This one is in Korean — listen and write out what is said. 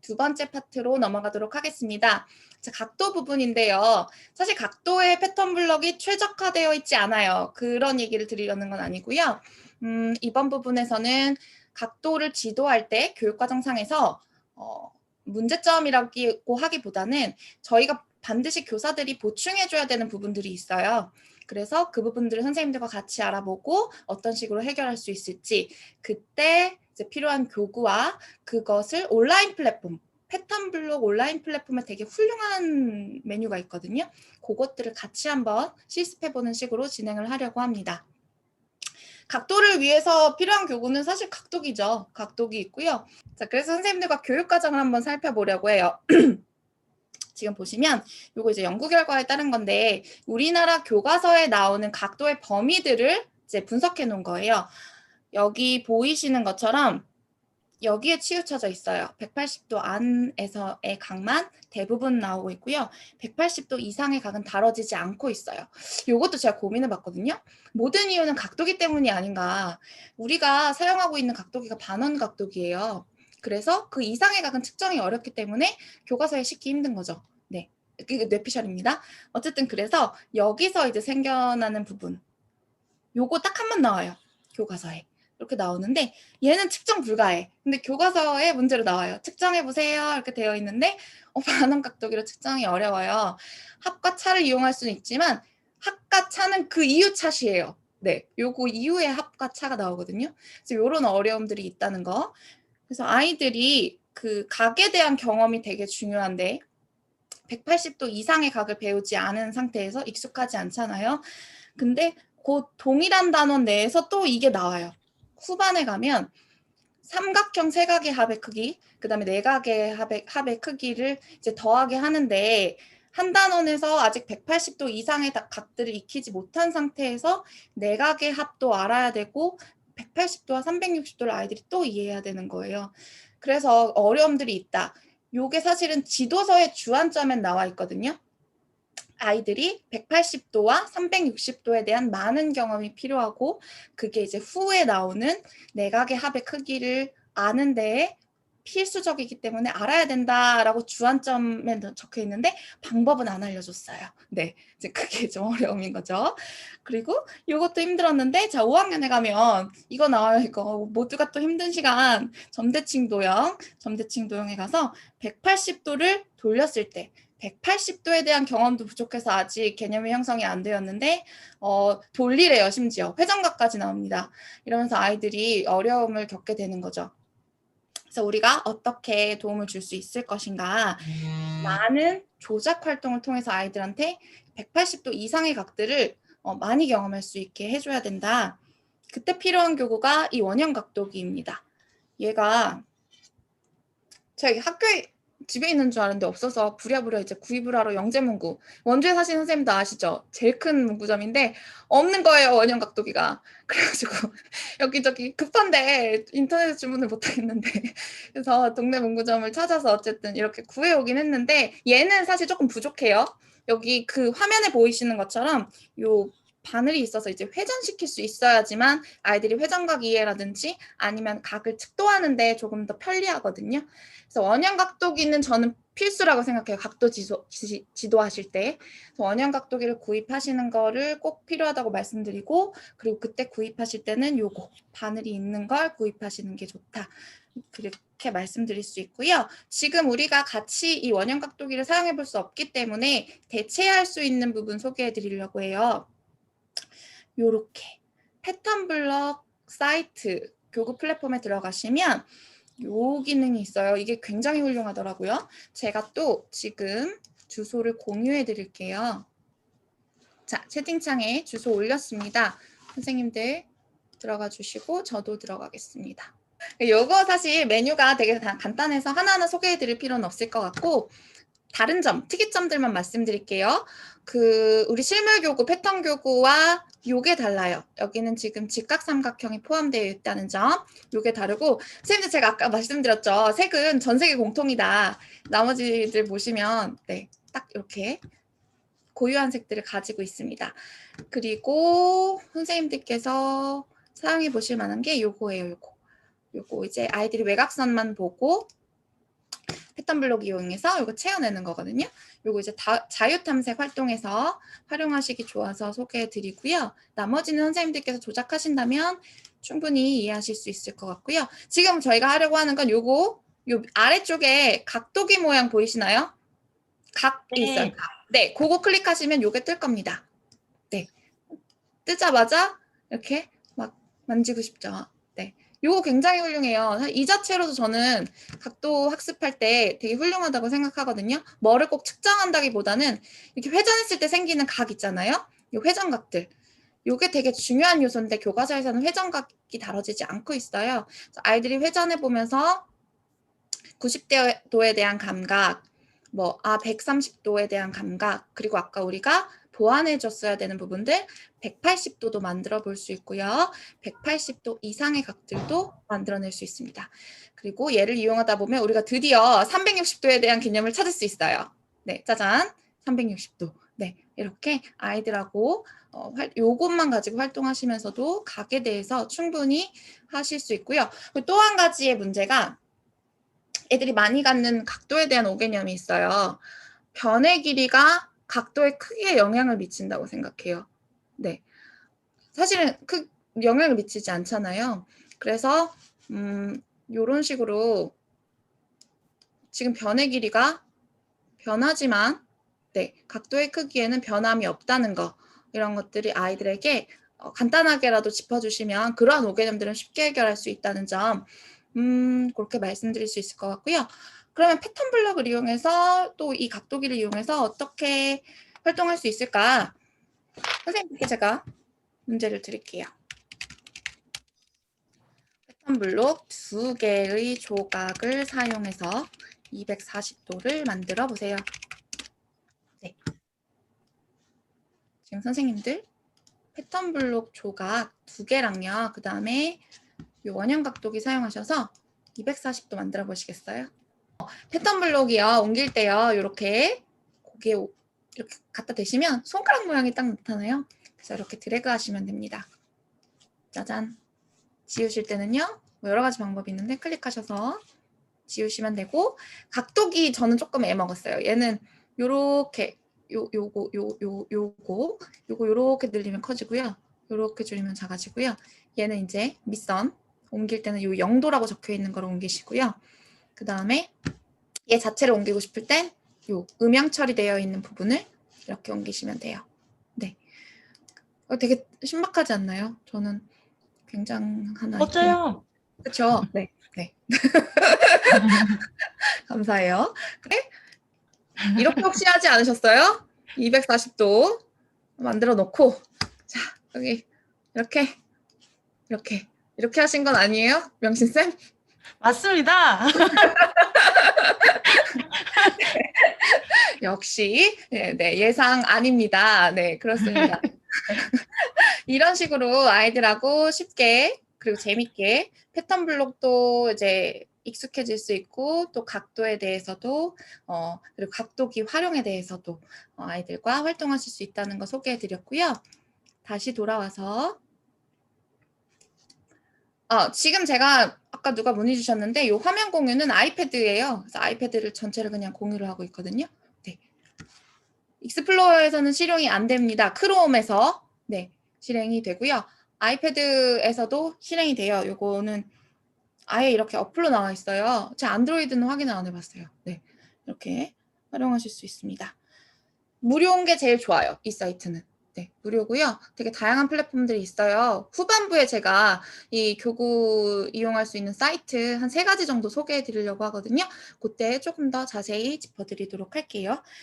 두 번째 파트로 넘어가도록 하겠습니다. 자, 각도 부분인데요. 사실 각도의 패턴 블럭이 최적화되어 있지 않아요. 그런 얘기를 드리려는 건 아니고요. 음, 이번 부분에서는 각도를 지도할 때 교육과정상에서 어, 문제점이라고 하기보다는 저희가 반드시 교사들이 보충해줘야 되는 부분들이 있어요. 그래서 그 부분들을 선생님들과 같이 알아보고 어떤 식으로 해결할 수 있을지 그때 이제 필요한 교구와 그것을 온라인 플랫폼 패턴 블록 온라인 플랫폼에 되게 훌륭한 메뉴가 있거든요. 그것들을 같이 한번 실습해보는 식으로 진행을 하려고 합니다. 각도를 위해서 필요한 교구는 사실 각도기죠. 각도기 있고요. 자, 그래서 선생님들과 교육 과정을 한번 살펴보려고 해요. 지금 보시면 이거 이제 연구 결과에 따른 건데 우리나라 교과서에 나오는 각도의 범위들을 이제 분석해 놓은 거예요. 여기 보이시는 것처럼 여기에 치우쳐져 있어요. 180도 안에서의 각만 대부분 나오고 있고요. 180도 이상의 각은 다뤄지지 않고 있어요. 이것도 제가 고민해 봤거든요. 모든 이유는 각도기 때문이 아닌가. 우리가 사용하고 있는 각도기가 반원 각도기예요. 그래서 그 이상의 각은 측정이 어렵기 때문에 교과서에 싣기 힘든 거죠. 네. 이게 뇌피셜입니다. 어쨌든 그래서 여기서 이제 생겨나는 부분. 요거 딱 한 번 나와요. 교과서에. 이렇게 나오는데 얘는 측정 불가해. 근데 교과서에 문제로 나와요. 측정해 보세요. 이렇게 되어 있는데 어, 반원 각도기로 측정이 어려워요. 합과 차를 이용할 수는 있지만 합과 차는 그 이유 차시예요. 네, 요거 이후에 합과 차가 나오거든요. 그래서 이런 어려움들이 있다는 거. 그래서 아이들이 그 각에 대한 경험이 되게 중요한데 180도 이상의 각을 배우지 않은 상태에서 익숙하지 않잖아요. 근데 그 동일한 단원 내에서 또 이게 나와요. 후반에 가면 삼각형 세각의 합의 크기, 그 다음에 네각의 합의, 합의 크기를 이제 더하게 하는데 한 단원에서 아직 180도 이상의 각들을 익히지 못한 상태에서 네각의 합도 알아야 되고 180도와 360도를 아이들이 또 이해해야 되는 거예요. 그래서 어려움들이 있다. 요게 사실은 지도서의 주안점엔 나와 있거든요. 아이들이 180도와 360도에 대한 많은 경험이 필요하고 그게 이제 후에 나오는 내각의 합의 크기를 아는 데에 필수적이기 때문에 알아야 된다라고 주안점에 적혀 있는데 방법은 안 알려줬어요. 네, 이제 그게 좀 어려움인 거죠. 그리고 이것도 힘들었는데 자 5학년에 가면 이거 나와요. 이거 모두가 또 힘든 시간 점대칭 도형, 점대칭 도형에 가서 180도를 돌렸을 때 180도에 대한 경험도 부족해서 아직 개념이 형성이 안 되었는데 어, 돌리래요 심지어 회전각까지 나옵니다. 이러면서 아이들이 어려움을 겪게 되는 거죠. 그래서 우리가 어떻게 도움을 줄 수 있을 것인가 음. 많은 조작 활동을 통해서 아이들한테 180도 이상의 각들을 어, 많이 경험할 수 있게 해줘야 된다. 그때 필요한 교구가 이 원형 각도기입니다. 얘가 제가 학교에 집에 있는 줄 알았는데 없어서 부랴부랴 이제 구입을 하러 영재문구 원주에 사시는 선생님도 아시죠? 제일 큰 문구점인데 없는 거예요 원형 각도기가 그래가지고 여기저기 급한데 인터넷 주문을 못 하겠는데 그래서 동네 문구점을 찾아서 어쨌든 이렇게 구해오긴 했는데 얘는 사실 조금 부족해요 여기 그 화면에 보이시는 것처럼 요 바늘이 있어서 이제 회전시킬 수 있어야지만 아이들이 회전각 이해라든지 아니면 각을 측도하는데 조금 더 편리하거든요. 그래서 원형 각도기는 저는 필수라고 생각해요. 각도 지도, 지, 지도하실 때. 원형 각도기를 구입하시는 거를 꼭 필요하다고 말씀드리고 그리고 그때 구입하실 때는 요거 바늘이 있는 걸 구입하시는 게 좋다. 그렇게 말씀드릴 수 있고요. 지금 우리가 같이 이 원형 각도기를 사용해 볼 수 없기 때문에 대체할 수 있는 부분 소개해 드리려고 해요. 요렇게 패턴 블럭 사이트 교구 플랫폼에 들어가시면 요 기능이 있어요. 이게 굉장히 훌륭하더라고요. 제가 또 지금 주소를 공유해 드릴게요. 자, 채팅창에 주소 올렸습니다. 선생님들 들어가 주시고 저도 들어가겠습니다. 요거 사실 메뉴가 되게 간단해서 하나하나 소개해 드릴 필요는 없을 것 같고 다른 점, 특이점들만 말씀드릴게요. 그 우리 실물 교구, 패턴 교구와 요게 달라요. 여기는 지금 직각삼각형이 포함되어 있다는 점. 요게 다르고 선생님들 제가 아까 말씀드렸죠. 색은 전 세계 공통이다. 나머지들 보시면 네, 딱 이렇게 고유한 색들을 가지고 있습니다. 그리고 선생님들께서 사용해 보실 만한 게 요거예요. 요거. 요거 이제 아이들이 외곽선만 보고 패턴 블록 이용해서 이거 채워내는 거거든요. 요거 이제 다, 자유 탐색 활동에서 활용하시기 좋아서 소개해 드리고요. 나머지는 선생님들께서 조작하신다면 충분히 이해하실 수 있을 것 같고요. 지금 저희가 하려고 하는 건 요거 요 아래쪽에 각도기 모양 보이시나요? 각 네. 있어요. 각. 네, 그거 클릭하시면 요게 뜰 겁니다. 네. 뜨자마자 이렇게 막 만지고 싶죠. 네. 요거 굉장히 훌륭해요. 이 자체로도 저는 각도 학습할 때 되게 훌륭하다고 생각하거든요. 뭐를 꼭 측정한다기보다는 이렇게 회전했을 때 생기는 각 있잖아요. 요 회전각들. 요게 되게 중요한 요소인데 교과서에서는 회전각이 다뤄지지 않고 있어요. 아이들이 회전해 보면서 90도에 대한 감각, 뭐, 아, 130도에 대한 감각, 그리고 아까 우리가 보완해 줬어야 되는 부분들 180도도 만들어 볼 수 있고요. 180도 이상의 각들도 만들어낼 수 있습니다. 그리고 얘를 이용하다 보면 우리가 드디어 360도에 대한 개념을 찾을 수 있어요. 네, 짜잔. 360도. 네, 이렇게 아이들하고 어, 활, 요것만 가지고 활동하시면서도 각에 대해서 충분히 하실 수 있고요. 또 한 가지의 문제가 애들이 많이 갖는 각도에 대한 오개념이 있어요. 변의 길이가 각도의 크기에 영향을 미친다고 생각해요. 네. 사실은 그 영향을 미치지 않잖아요. 그래서 음, 요런 식으로 지금 변의 길이가 변하지만 네, 각도의 크기에는 변함이 없다는 거 이런 것들이 아이들에게 어, 간단하게라도 짚어주시면 그러한 오개념들은 쉽게 해결할 수 있다는 점 음, 그렇게 말씀드릴 수 있을 것 같고요. 그러면 패턴 블럭을 이용해서 또 이 각도기를 이용해서 어떻게 활동할 수 있을까? 선생님께 제가 문제를 드릴게요. 패턴 블록 두 개의 조각을 사용해서 240도를 만들어 보세요. 네. 지금 선생님들 패턴 블록 조각 두 개랑요. 그 다음에 이 원형 각도기 사용하셔서 240도 만들어 보시겠어요? 어, 패턴 블록이요. 옮길 때요. 이렇게 고개 오- 이렇게 갖다 대시면 손가락 모양이 딱 나타나요. 그래서 이렇게 드래그 하시면 됩니다. 짜잔. 지우실 때는요. 뭐 여러 가지 방법이 있는데 클릭하셔서 지우시면 되고 각도기 저는 조금 애 먹었어요. 얘는 요렇게 요 요거 요 요 요거 요거 요렇게 늘리면 커지고요. 요렇게 줄이면 작아지고요. 얘는 이제 밑선 옮길 때는 요 0도라고 적혀 있는 거를 옮기시고요. 그 다음에 얘 자체를 옮기고 싶을 땐요 음영 처리되어 있는 부분을 이렇게 옮기시면 돼요. 네. 어, 되게 신박하지 않나요? 저는 굉장한. 멋져요. 그렇죠. 네. 네. 감사해요. 그래? 이렇게 혹시 하지 않으셨어요? 240도 만들어 놓고 자, 여기 이렇게 이렇게 이렇게 하신 건 아니에요? 명신 쌤? 맞습니다. 역시 네, 네, 예상 아닙니다. 네, 그렇습니다. 이런 식으로 아이들하고 쉽게 그리고 재밌게 패턴 블록도 이제 익숙해질 수 있고 또 각도에 대해서도 어 그리고 각도기 활용에 대해서도 어, 아이들과 활동하실 수 있다는 거 소개해 드렸고요. 다시 돌아와서 어, 지금 제가 아까 누가 문의 주셨는데 이 화면 공유는 아이패드예요. 그래서 아이패드를 전체를 그냥 공유를 하고 있거든요. 네. 익스플로어에서는 실용이 안 됩니다. 크롬에서 네, 실행이 되고요. 아이패드에서도 실행이 돼요. 요거는 아예 이렇게 어플로 나와 있어요. 제 안드로이드는 확인을 안 해봤어요. 네, 이렇게 활용하실 수 있습니다. 무료인 게 제일 좋아요. 이 사이트는. 네, 무료고요. 되게 다양한 플랫폼들이 있어요. 후반부에 제가 이 교구 이용할 수 있는 사이트 한 세 가지 정도 소개해 드리려고 하거든요. 그때 조금 더 자세히 짚어 드리도록 할게요.